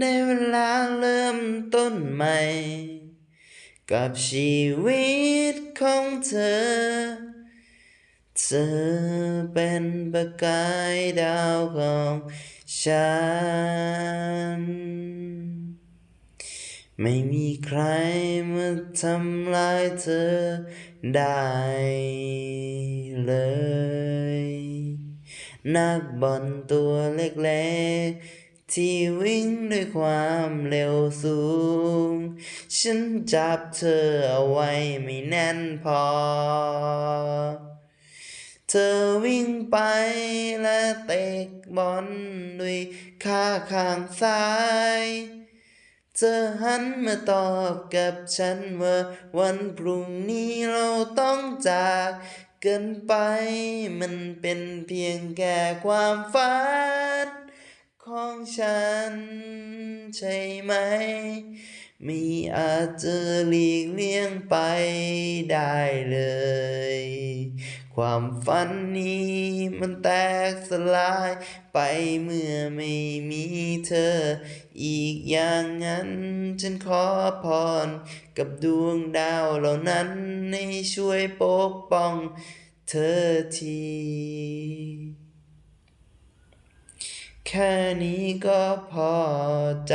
ได้เวลาเริ่มต้นใหม่ กับชีวิตของเธอ เธอเป็นประกายดาวของฉัน ไม่มีใครมาทำลายเธอได้เลย นักบอลตัวเล็กๆ ที่วิ่งด้วยความเร็วสูง ฉันจับเธอเอาไว้ไม่แน่นพอ เธอวิ่งไปและเตะบอลด้วยขาข้างซ้าย เธอหันมาตอบกับฉันว่าวันพรุ่งนี้เราต้องจากกันไปมันเป็นเพียงแค่ความฝัน ฉัน ใช่ไหมไม่อาจจะหลีกเลี่ยงไปได้เลย ความฝันนี้มันแตกสลายไปเมื่อไม่มีเธอ อีกอย่างนั้นฉันขอพรกับดวงดาวเหล่านั้นให้ช่วยปกป้องเธอที แค่นี้ก็พอใจ